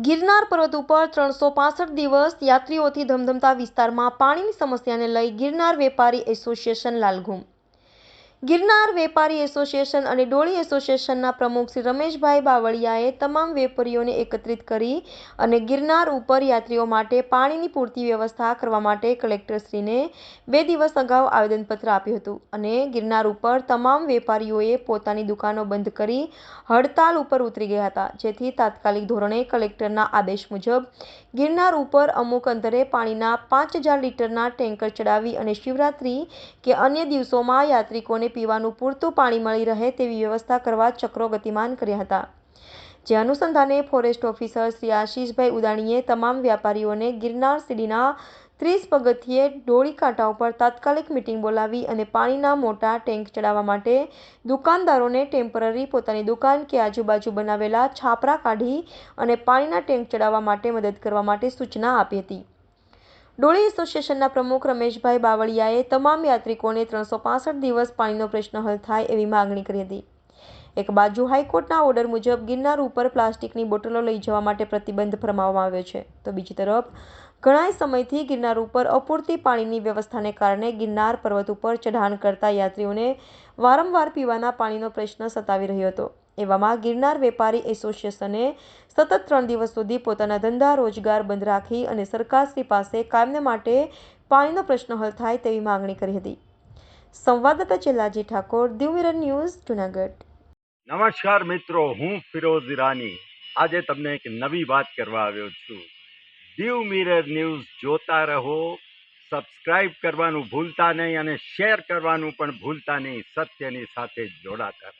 ગિરનાર પર્વત ઉપર ત્રણસો પાસઠ દિવસ યાત્રીઓથી ધમધમતા વિસ્તારમાં પાણીની સમસ્યાને લઈ ગિરનાર વેપારી એસોસિએશન લાલઘુમ ગિરનાર વેપારી એસોસિએશન અને ડોળી એસોસિએશનના પ્રમુખ શ્રી રમેશભાઈ બાવળિયાએ તમામ વેપારીઓને એકત્રિત કરી અને ગિરનાર ઉપર યાત્રીઓ માટે પાણીની પૂરતી વ્યવસ્થા કરવા માટે કલેક્ટરશ્રીને બે દિવસ અગાઉ આવેદનપત્ર આપ્યું હતું અને ગિરનાર ઉપર તમામ વેપારીઓએ પોતાની દુકાનો બંધ કરી હડતાલ ઉપર ઉતરી ગયા હતા. જેથી તાત્કાલિક ધોરણે કલેક્ટરના આદેશ મુજબ ગિરનાર ઉપર અમુક અંતરે પાણીના પાંચ હજાર લીટરના ટેન્કર ચડાવી અને શિવરાત્રી કે અન્ય દિવસોમાં યાત્રિકોને પીવાનું પૂરતું પાણી મળી રહે તેવી વ્યવસ્થા કરવા ચક્રો ગતિમાન કર્યા હતા. જે અનુસંધાને ફોરેસ્ટ ઓફિસર શ્રી આશીષભાઈ ઉદાણીએ તમામ વ્યાપારીઓને ગિરનાર સીડીના ત્રીસ પગથિયે ડોળી કાંટા ઉપર તાત્કાલિક મિટિંગ બોલાવી અને પાણીના મોટા ટેન્ક ચડાવવા માટે દુકાનદારોને ટેમ્પરરી પોતાની દુકાન કે આજુબાજુ બનાવેલા છાપરા કાઢી અને પાણીના ટેન્ક ચડાવવા માટે મદદ કરવા માટે સૂચના આપી હતી. ડોળી એસોસિએશનના પ્રમુખ રમેશભાઈ બાવળિયાએ તમામ યાત્રિકોને ત્રણસો દિવસ પાણીનો પ્રશ્ન હલ થાય એવી માગણી કરી હતી. એક બાજુ હાઈકોર્ટના ઓર્ડર મુજબ ગિરનાર ઉપર પ્લાસ્ટિકની બોટલો લઈ જવા માટે પ્રતિબંધ ફરમાવવામાં આવ્યો છે. તો બીજી તરફ ઘણા સમયથી ગિરનાર ઉપર અપૂરતી પાણીની વ્યવસ્થાને કારણે ગિરનાર પર્વત ઉપર ચઢાણ કરતા યાત્રીઓને વારંવાર પીવાના પાણીનો પ્રશ્ન સતાવી રહ્યો હતો. એવામાં ગિરનાર વેપારી એસોસિએશને સતત ત્રણ દિવસ સુધી પોતાના ધંધા રોજગાર બંધ રાખી અને સરકારશ્રી પાસે કાયમને માટે પાણીનો પ્રશ્ન હલ થાય તેવી માંગણી કરી હતી. સંવાદદાતા ચેલાજી ઠાકોર દીવ ન્યૂઝ, જુનાગઢ. નમસ્કાર મિત્રો, હું ફિરોઝ ઈરાની. આજે તમને એક નવી વાત કરવા આવ્યો છું. દીવ મિરર ન્યૂઝ જોતા રહો, સબસ્ક્રાઇબ કરવાનું ભૂલતા નહીં અને શેર કરવાનું પણ ભૂલતા નહીં. સત્યની સાથે જોડાતા